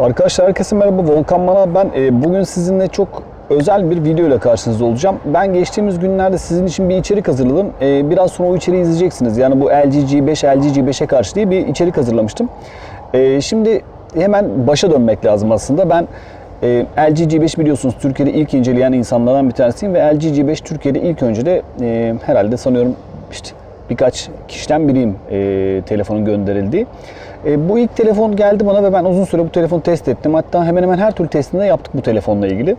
Arkadaşlar herkese merhaba Volkan Bana ben e, bugün sizinle çok özel bir video ile karşınızda olacağım. Ben geçtiğimiz günlerde sizin için bir içerik hazırladım. E, biraz sonra o içeriği izleyeceksiniz. Yani bu LG G5, LG G5'e karşı diye bir içerik hazırlamıştım. E, şimdi hemen başa dönmek lazım aslında. Ben e, LG G5 biliyorsunuz Türkiye'de ilk inceleyen insanlardan bir tanesiyim ve LG G5 Türkiye'de ilk önce de e, herhalde sanıyorum işte birkaç kişiden biriyim e, telefonun gönderildiği. E, bu ilk telefon geldi bana ve ben uzun süre bu telefonu test ettim. Hatta hemen hemen her türlü testini de yaptık bu telefonla ilgili.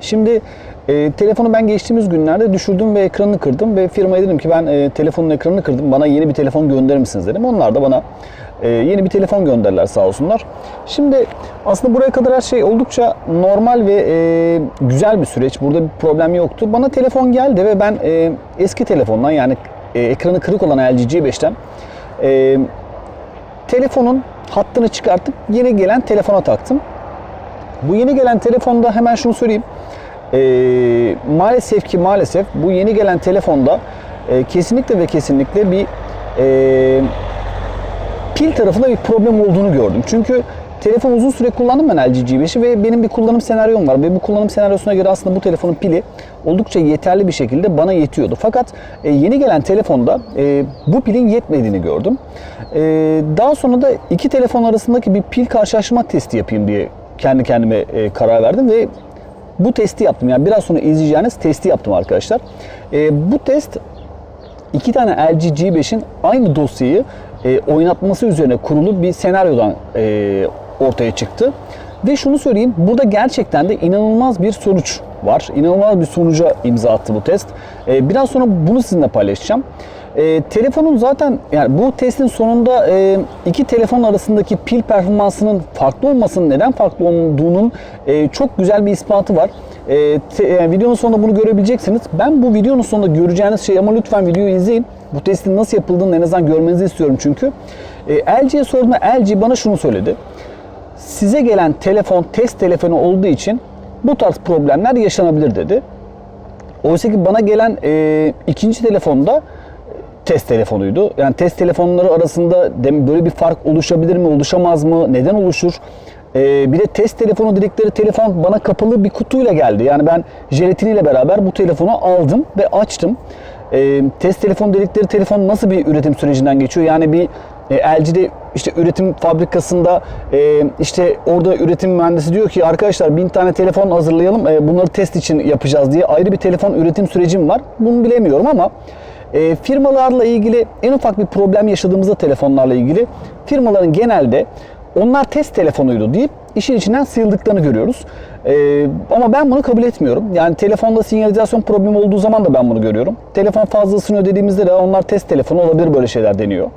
Şimdi e, telefonu ben geçtiğimiz günlerde düşürdüm ve ekranını kırdım ve firmaya dedim ki ben e, telefonun ekranını kırdım bana yeni bir telefon gönderir misiniz dedim. Onlar da bana e, yeni bir telefon gönderdiler sağ olsunlar. Şimdi aslında buraya kadar her şey oldukça normal ve e, güzel bir süreç. Burada bir problem yoktu. Bana telefon geldi ve ben e, eski telefondan yani e, ekranı kırık olan LG G5'ten e, telefonun hattını çıkartıp yeni gelen telefona taktım. Bu yeni gelen telefonda hemen şunu söyleyeyim. Ee, maalesef ki maalesef bu yeni gelen telefonda e, kesinlikle ve kesinlikle bir e, pil tarafında bir problem olduğunu gördüm. Çünkü telefon uzun süre kullandım ben LG G5'i ve benim bir kullanım senaryom var. Ve bu kullanım senaryosuna göre aslında bu telefonun pili oldukça yeterli bir şekilde bana yetiyordu. Fakat e, yeni gelen telefonda e, bu pilin yetmediğini gördüm. E, daha sonra da iki telefon arasındaki bir pil karşılaştırma testi yapayım diye kendi kendime e, karar verdim ve bu testi yaptım. Yani biraz sonra izleyeceğiniz testi yaptım arkadaşlar. E, bu test iki tane LG G5'in aynı dosyayı e, oynatması üzerine kurulu bir senaryodan e, ortaya çıktı. Ve şunu söyleyeyim, burada gerçekten de inanılmaz bir sonuç var. İnanılmaz bir sonuca imza attı bu test. E, biraz sonra bunu sizinle paylaşacağım. E, telefonun zaten yani bu testin sonunda e, iki telefon arasındaki pil performansının farklı olmasının neden farklı olduğunun e, çok güzel bir ispatı var. E, te, yani videonun sonunda bunu görebileceksiniz. Ben bu videonun sonunda göreceğiniz şey ama lütfen videoyu izleyin. Bu testin nasıl yapıldığını en azından görmenizi istiyorum çünkü. E, LG'ye sorduğumda LG bana şunu söyledi. Size gelen telefon test telefonu olduğu için bu tarz problemler yaşanabilir dedi. Oysa ki bana gelen e, ikinci telefonda test telefonuydu. Yani test telefonları arasında böyle bir fark oluşabilir mi, oluşamaz mı, neden oluşur? Ee, bir de test telefonu dedikleri telefon bana kapalı bir kutuyla geldi. Yani ben jelatiniyle beraber bu telefonu aldım ve açtım. Ee, test telefonu dedikleri telefon nasıl bir üretim sürecinden geçiyor? Yani bir e, LG'de işte üretim fabrikasında e, işte orada üretim mühendisi diyor ki arkadaşlar bin tane telefon hazırlayalım e, bunları test için yapacağız diye ayrı bir telefon üretim sürecim var. Bunu bilemiyorum ama e, firmalarla ilgili en ufak bir problem yaşadığımızda telefonlarla ilgili firmaların genelde onlar test telefonuydu deyip işin içinden sıyrıldıklarını görüyoruz. E, ama ben bunu kabul etmiyorum. Yani telefonda sinyalizasyon problemi olduğu zaman da ben bunu görüyorum. Telefon fazla ısınıyor dediğimizde de onlar test telefonu olabilir böyle şeyler deniyor.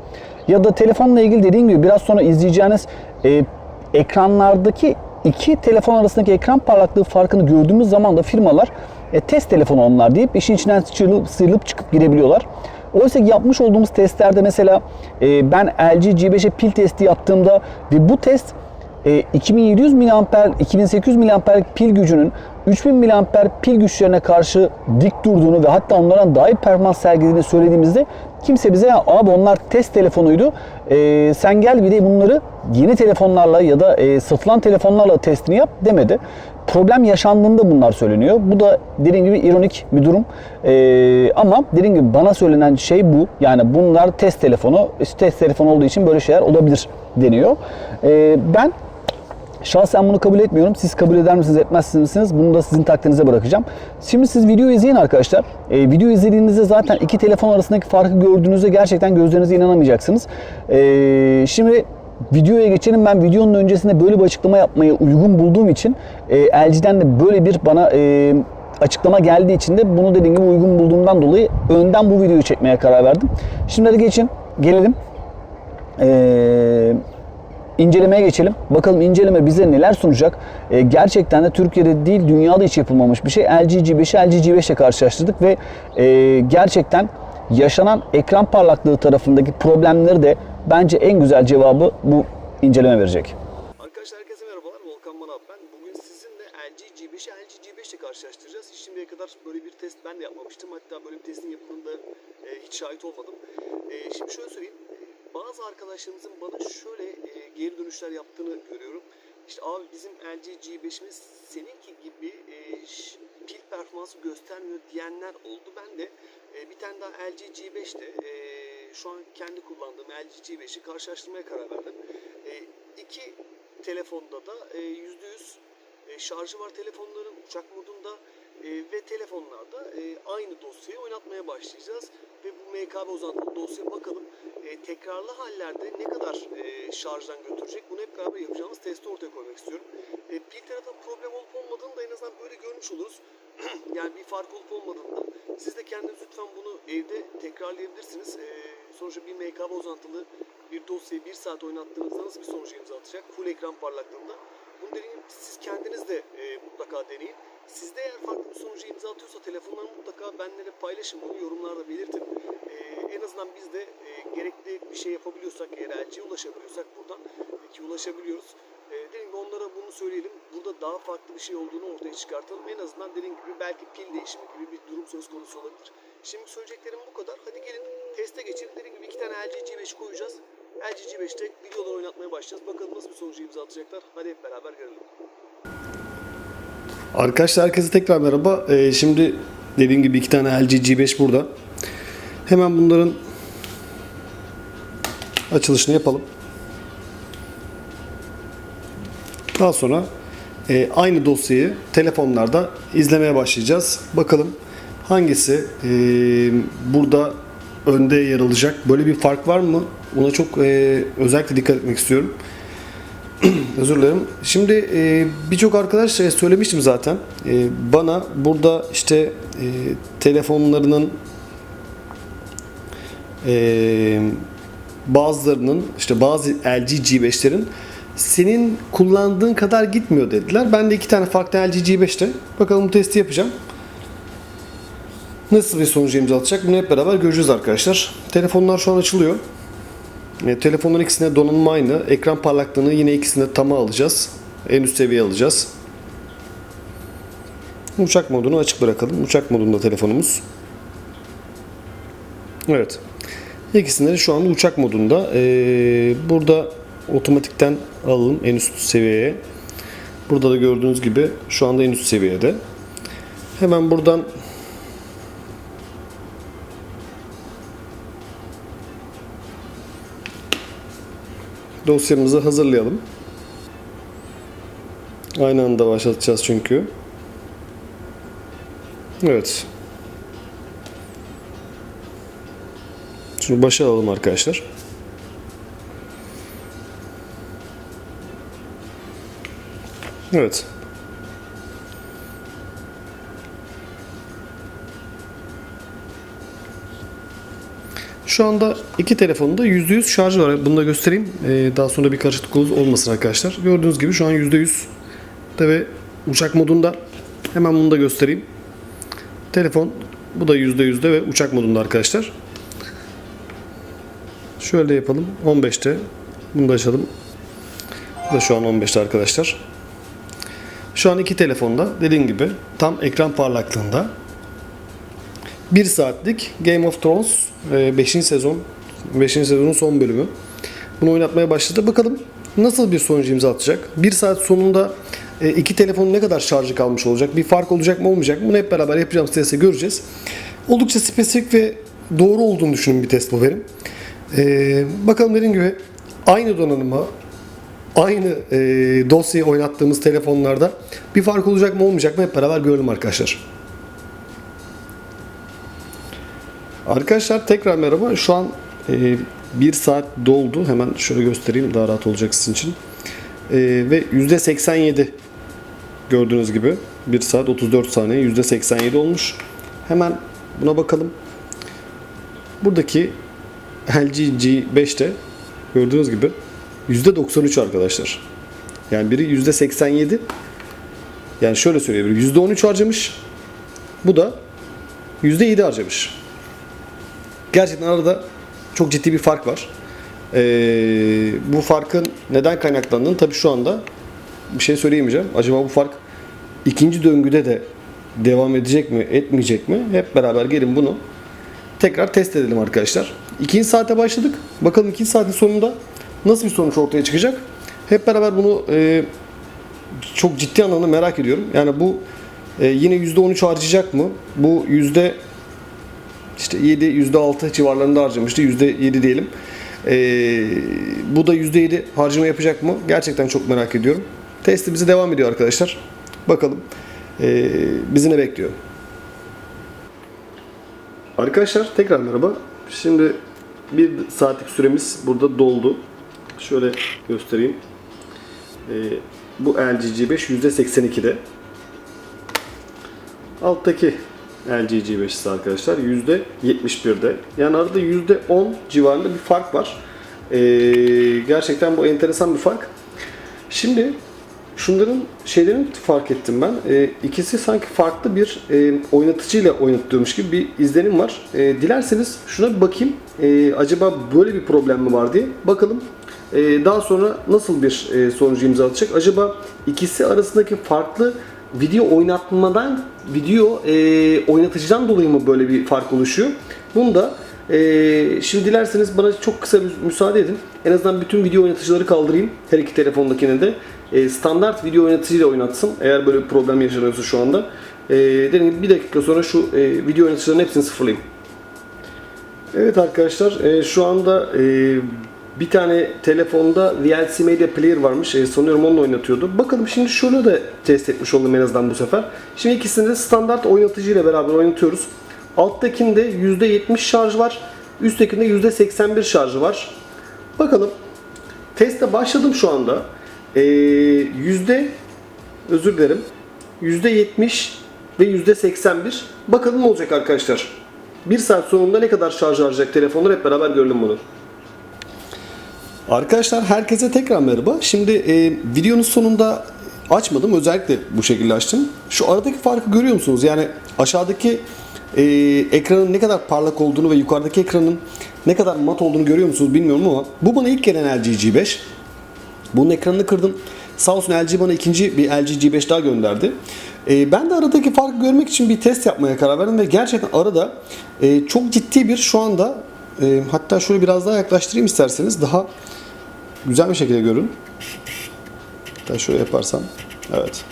Ya da telefonla ilgili dediğim gibi biraz sonra izleyeceğiniz e, ekranlardaki iki telefon arasındaki ekran parlaklığı farkını gördüğümüz zaman da firmalar e, test telefonu onlar deyip işin içinden sıyrılıp, sıyrılıp çıkıp girebiliyorlar. Oysa ki yapmış olduğumuz testlerde mesela e, ben LG G5'e pil testi yaptığımda ve bu test e, 2700 mAh, 2800 mAh pil gücünün 3000 mAh pil güçlerine karşı dik durduğunu ve hatta onlardan daha iyi performans sergilediğini söylediğimizde kimse bize abi onlar test telefonuydu e, sen gel bir de bunları yeni telefonlarla ya da e, satılan telefonlarla testini yap demedi. Problem yaşandığında bunlar söyleniyor. Bu da dediğim gibi ironik bir durum. E, ama dediğim gibi bana söylenen şey bu. Yani bunlar test telefonu. İşte test telefonu olduğu için böyle şeyler olabilir deniyor. E, ben Şahsen bunu kabul etmiyorum. Siz kabul eder misiniz, etmez misiniz? Bunu da sizin takdirinize bırakacağım. Şimdi siz video izleyin arkadaşlar. E, video izlediğinizde zaten iki telefon arasındaki farkı gördüğünüzde gerçekten gözlerinize inanamayacaksınız. E, şimdi videoya geçelim. Ben videonun öncesinde böyle bir açıklama yapmayı uygun bulduğum için e, LG'den de böyle bir bana e, açıklama geldiği için de bunu dediğim gibi uygun bulduğumdan dolayı önden bu videoyu çekmeye karar verdim. Şimdi hadi geçin, gelelim. Eee incelemeye geçelim. Bakalım inceleme bize neler sunacak. E, gerçekten de Türkiye'de değil dünyada hiç yapılmamış bir şey. LG G5'i LG G5 ile karşılaştırdık ve e, gerçekten yaşanan ekran parlaklığı tarafındaki problemleri de bence en güzel cevabı bu inceleme verecek. Arkadaşlar herkese merhabalar. Volkan Manap ben. Bugün sizinle LG G5'i LG G5 ile karşılaştıracağız. Hiç Şimdiye kadar böyle bir test ben de yapmamıştım. Hatta böyle bir testin yapımında e, hiç şahit olmadım. E, şimdi şöyle söyleyeyim. Bazı arkadaşlarımızın bana şöyle e, geri dönüşler yaptığını görüyorum. İşte abi bizim LG G5'imiz seninki gibi e, pil performansı göstermiyor diyenler oldu. Ben de e, bir tane daha LG G5'te e, şu an kendi kullandığım LG G5'i karşılaştırmaya karar verdim. E, iki telefonda da e, %100 e, şarjı var telefonların uçak modunda e, ve telefonlarda e, aynı dosyayı oynatmaya başlayacağız. Ve bu MKB uzantılı dosya bakalım e, tekrarlı hallerde ne kadar e, şarjdan götürecek bunu hep beraber yapacağımız testi ortaya koymak istiyorum. E, pil tarafında problem olup olmadığını da en azından böyle görmüş oluruz. yani bir fark olup olmadığında siz de kendiniz lütfen bunu evde tekrarlayabilirsiniz. E, sonuçta bir MKB uzantılı bir dosyayı bir saat oynattığınızda nasıl bir sonuca imza atacak? Full ekran parlaklığında. Bunu gibi siz kendiniz de e, mutlaka deneyin. Sizde eğer farklı bir sonuca imza atıyorsa telefonları mutlaka benimle paylaşın. Bunu yorumlarda belirtin. En azından biz de e, gerekli bir şey yapabiliyorsak, eğer elçiye ulaşabiliyorsak buradan e, ki ulaşabiliyoruz. E, dediğim gibi onlara bunu söyleyelim. Burada daha farklı bir şey olduğunu ortaya çıkartalım. En azından dediğim gibi belki pil değişimi gibi bir durum söz konusu olabilir. Şimdi söyleyeceklerim bu kadar. Hadi gelin teste geçelim. Dediğim gibi iki tane LG G5 koyacağız. LG G5'te videolar oynatmaya başlayacağız. Bakalım nasıl bir sonucu imza atacaklar. Hadi hep beraber görelim. Arkadaşlar herkese tekrar merhaba. Ee, şimdi dediğim gibi iki tane LG G5 burada. Hemen bunların açılışını yapalım. Daha sonra e, aynı dosyayı telefonlarda izlemeye başlayacağız. Bakalım hangisi e, burada önde yer alacak. Böyle bir fark var mı? Buna çok e, özellikle dikkat etmek istiyorum. Özür dilerim. Şimdi e, birçok arkadaş e, söylemiştim zaten. E, bana burada işte e, telefonlarının e, bazılarının işte bazı LG G5'lerin senin kullandığın kadar gitmiyor dediler. Ben de iki tane farklı LG G5'te bakalım bu testi yapacağım. Nasıl bir sonucu imza atacak bunu hep beraber göreceğiz arkadaşlar. Telefonlar şu an açılıyor. E, telefonların ikisine donanım aynı. Ekran parlaklığını yine ikisinde tama alacağız. En üst seviye alacağız. Uçak modunu açık bırakalım. Uçak modunda telefonumuz. Evet. İkisinde de şu anda uçak modunda. Ee, burada otomatikten alalım en üst seviyeye. Burada da gördüğünüz gibi şu anda en üst seviyede. Hemen buradan dosyamızı hazırlayalım. Aynı anda başlatacağız çünkü. Evet. Şunu başa alalım arkadaşlar. Evet. Şu anda iki telefonda %100 şarj var. Bunu da göstereyim. Ee, daha sonra bir karışıklık ol- olmasın arkadaşlar. Gördüğünüz gibi şu an %100 de ve uçak modunda. Hemen bunu da göstereyim. Telefon bu da %100'de ve uçak modunda arkadaşlar. Şöyle yapalım. 15'te. Bunu da açalım. Bu da şu an 15'te arkadaşlar. Şu an iki telefonda dediğim gibi tam ekran parlaklığında 1 saatlik Game of Thrones 5. sezon 5. sezonun son bölümü. Bunu oynatmaya başladı. Bakalım nasıl bir sonuç imza atacak? 1 saat sonunda e, iki telefonun ne kadar şarjı kalmış olacak? Bir fark olacak mı olmayacak mı? Bunu hep beraber yapacağımız testte göreceğiz. Oldukça spesifik ve doğru olduğunu düşündüğüm bir test bu benim. E, bakalım dediğim gibi aynı donanıma aynı e, dosyayı oynattığımız telefonlarda bir fark olacak mı olmayacak mı hep beraber görelim arkadaşlar. Arkadaşlar tekrar merhaba. Şu an e, bir saat doldu. Hemen şöyle göstereyim daha rahat olacak sizin için. E, ve %87 gördüğünüz gibi 1 saat 34 saniye %87 olmuş. Hemen buna bakalım. Buradaki LG G5'te gördüğünüz gibi %93 arkadaşlar. Yani biri %87 yani şöyle söyleyebilirim %13 harcamış. Bu da %7 harcamış. Gerçekten arada çok ciddi bir fark var. Ee, bu farkın neden kaynaklandığını tabii şu anda bir şey söyleyemeyeceğim. Acaba bu fark ikinci döngüde de devam edecek mi, etmeyecek mi? Hep beraber gelin bunu tekrar test edelim arkadaşlar. İkinci saate başladık. Bakalım ikinci saatin sonunda nasıl bir sonuç ortaya çıkacak? Hep beraber bunu e, çok ciddi anlamda merak ediyorum. Yani bu e, yine %13 harcayacak mı? Bu yüzde işte 7, %6 civarlarında harcamıştı. %7 diyelim. E, bu da %7 harcama yapacak mı? Gerçekten çok merak ediyorum. Testimize devam ediyor arkadaşlar. Bakalım e, bizi ne bekliyor? Arkadaşlar tekrar merhaba. Şimdi bir saatlik süremiz burada doldu. Şöyle göstereyim. Ee, bu LG G5 %82'de. Alttaki LG G5 ise arkadaşlar %71'de. Yani arada %10 civarında bir fark var. Ee, gerçekten bu enteresan bir fark. Şimdi şunların şeylerini fark ettim ben. Ee, ikisi sanki farklı bir e, oynatıcıyla oynattığımız gibi bir izlenim var. Ee, dilerseniz şuna bir bakayım. Ee, acaba böyle bir problem mi var diye. Bakalım. Ee, daha sonra nasıl bir e, sonucu imza atacak? Acaba ikisi arasındaki farklı video oynatmadan video e, oynatıcıdan dolayı mı böyle bir fark oluşuyor? Bunu da e, şimdi dilerseniz bana çok kısa bir müsaade edin. En azından bütün video oynatıcıları kaldırayım. Her iki telefondakine de. E, standart video oynatıcıyla oynatsın. Eğer böyle bir problem yaşanıyorsa şu anda. E, dediğim gibi bir dakika sonra şu e, video oynatıcıların hepsini sıfırlayayım. Evet arkadaşlar e, şu anda bir tane telefonda VLC Media Player varmış. E, sanıyorum onunla oynatıyordu. Bakalım şimdi şunu da test etmiş oldum en azından bu sefer. Şimdi ikisini de standart oynatıcıyla beraber oynatıyoruz. Alttakinde %70 şarj var. Üsttekinde %81 şarjı var. Bakalım. Teste başladım şu anda. E, yüzde özür dilerim. %70 ve %81. Bakalım ne olacak arkadaşlar. Bir saat sonunda ne kadar şarj harcayacak telefonlar hep beraber görelim bunu. Arkadaşlar herkese tekrar merhaba. Şimdi e, videonun sonunda açmadım. Özellikle bu şekilde açtım. Şu aradaki farkı görüyor musunuz? Yani aşağıdaki e, ekranın ne kadar parlak olduğunu ve yukarıdaki ekranın ne kadar mat olduğunu görüyor musunuz bilmiyorum ama bu bana ilk gelen LG G5. Bunun ekranını kırdım. Sağ olsun LG bana ikinci bir LG G5 daha gönderdi. E, ben de aradaki farkı görmek için bir test yapmaya karar verdim ve gerçekten arada e, çok ciddi bir şu anda e, hatta şöyle biraz daha yaklaştırayım isterseniz daha güzel bir şekilde görün. Hatta şöyle yaparsam. Evet.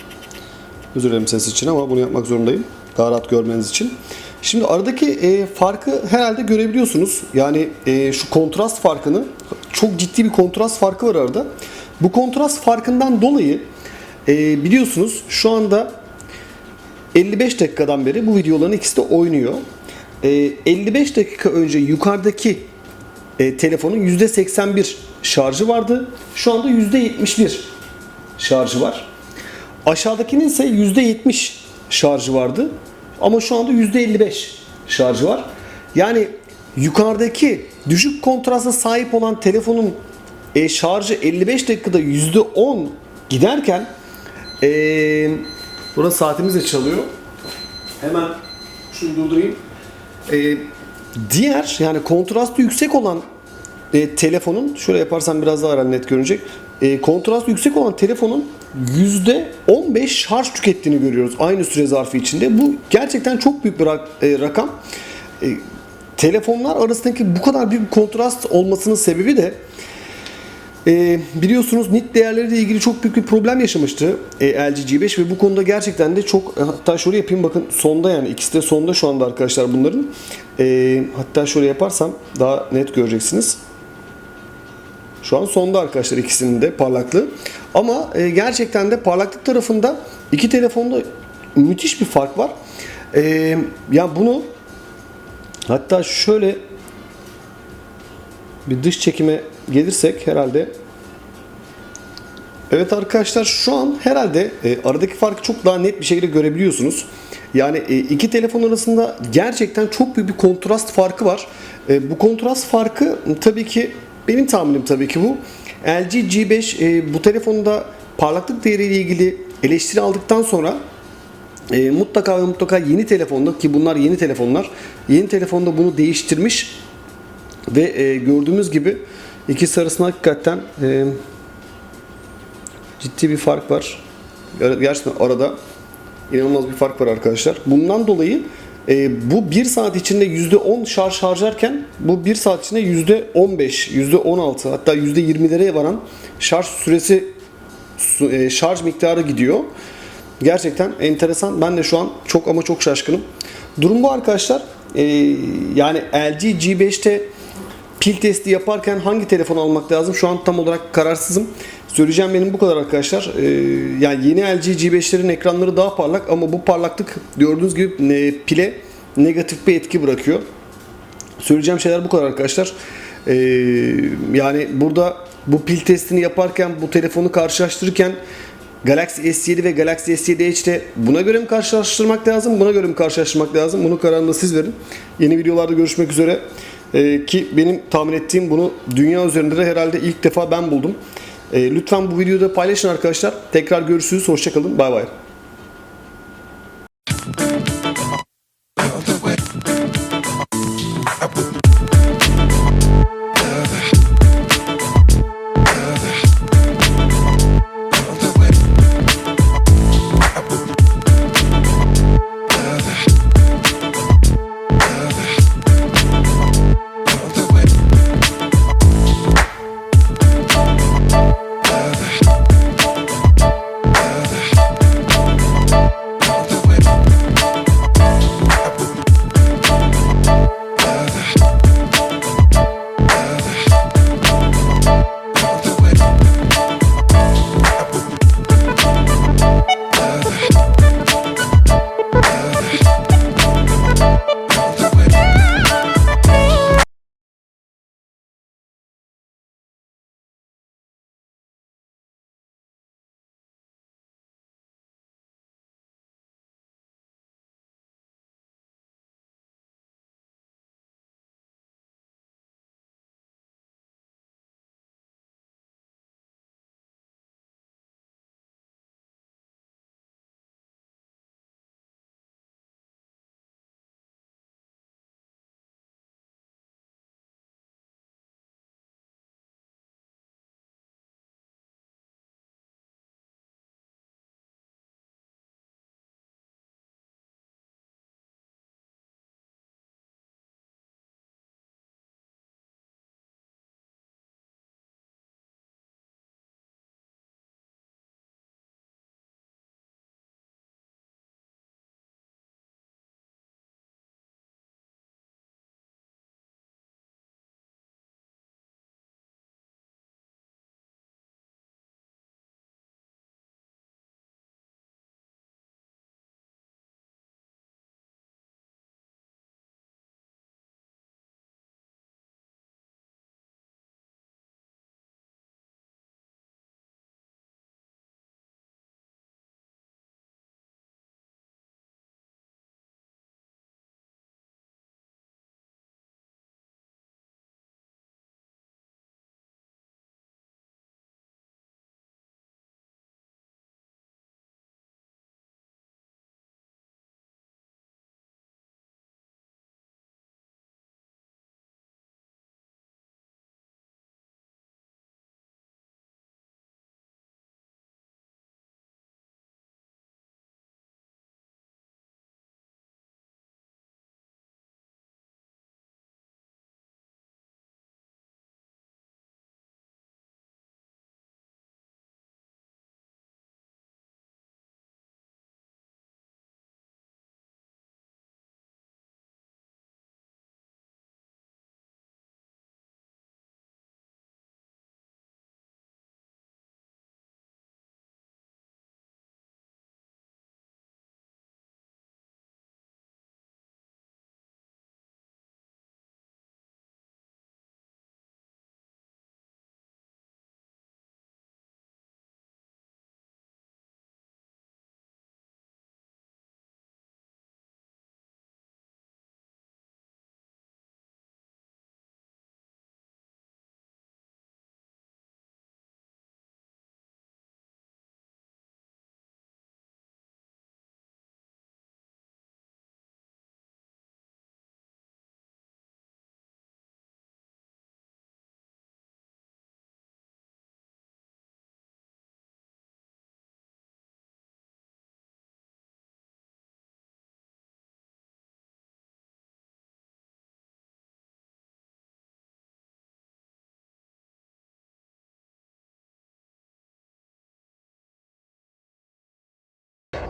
Özür dilerim ses için ama bunu yapmak zorundayım. Daha rahat görmeniz için. Şimdi aradaki e, farkı herhalde görebiliyorsunuz. Yani e, şu kontrast farkını çok ciddi bir kontrast farkı var arada. Bu kontrast farkından dolayı e, biliyorsunuz şu anda 55 dakikadan beri bu videoların ikisi de oynuyor. E, 55 dakika önce yukarıdaki e, telefonun %81 şarjı vardı. Şu anda %71 şarjı var. Aşağıdakinin ise %70 şarjı vardı. Ama şu anda %55 şarjı var. Yani yukarıdaki düşük kontrasta sahip olan telefonun e, şarjı 55 dakikada %10 giderken e, burada saatimiz de çalıyor. Hemen şunu durdurayım. E, diğer yani kontrastı yüksek olan e, telefonun şöyle yaparsam biraz daha net görünecek. E, kontrastı yüksek olan telefonun %15 şarj tükettiğini görüyoruz aynı süre zarfı içinde. Bu gerçekten çok büyük bir e, rakam. E, telefonlar arasındaki bu kadar büyük kontrast olmasının sebebi de e, biliyorsunuz nit değerleriyle ilgili çok büyük bir problem yaşamıştı e, LG G5 ve bu konuda gerçekten de çok hatta şöyle yapayım bakın sonda yani ikisi de sonda şu anda arkadaşlar bunların. E, hatta şöyle yaparsam daha net göreceksiniz. Şu an sonda arkadaşlar ikisinin de parlaklığı. Ama e, gerçekten de parlaklık tarafında iki telefonda müthiş bir fark var. E, ya bunu hatta şöyle bir dış çekime gelirsek herhalde Evet arkadaşlar şu an herhalde e, aradaki farkı çok daha net bir şekilde görebiliyorsunuz. Yani e, iki telefon arasında gerçekten çok büyük bir kontrast farkı var. E, bu kontrast farkı tabii ki benim tahminim tabii ki bu. LG G5 e, bu telefonda parlaklık değeriyle ilgili eleştiri aldıktan sonra e, mutlaka ve mutlaka yeni telefonda ki bunlar yeni telefonlar yeni telefonda bunu değiştirmiş ve e, gördüğümüz gibi ikisi arasında hakikaten e, ciddi bir fark var. Gerçekten arada inanılmaz bir fark var arkadaşlar. Bundan dolayı e, bu 1 saat içinde %10 şarj harcarken bu 1 saat içinde %15, %16 hatta %20'lere varan şarj süresi e, şarj miktarı gidiyor. Gerçekten enteresan. Ben de şu an çok ama çok şaşkınım. Durum bu arkadaşlar. E, yani LG G5'te pil testi yaparken hangi telefon almak lazım? Şu an tam olarak kararsızım. Söyleyeceğim benim bu kadar arkadaşlar. Ee, yani yeni LG G5'lerin ekranları daha parlak ama bu parlaklık gördüğünüz gibi e, pile negatif bir etki bırakıyor. Söyleyeceğim şeyler bu kadar arkadaşlar. Ee, yani burada bu pil testini yaparken bu telefonu karşılaştırırken Galaxy S7 ve Galaxy S7 Edge'de buna göre mi karşılaştırmak lazım, buna göre mi karşılaştırmak lazım? Bunu kararını siz verin. Yeni videolarda görüşmek üzere. E, ki benim tahmin ettiğim bunu dünya üzerinde de herhalde ilk defa ben buldum. E, lütfen bu videoda paylaşın arkadaşlar. Tekrar görüşürüz. Hoşçakalın. Bay bay. I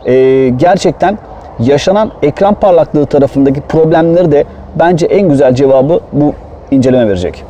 e, gerçekten yaşanan ekran parlaklığı tarafındaki problemleri de bence en güzel cevabı bu inceleme verecek.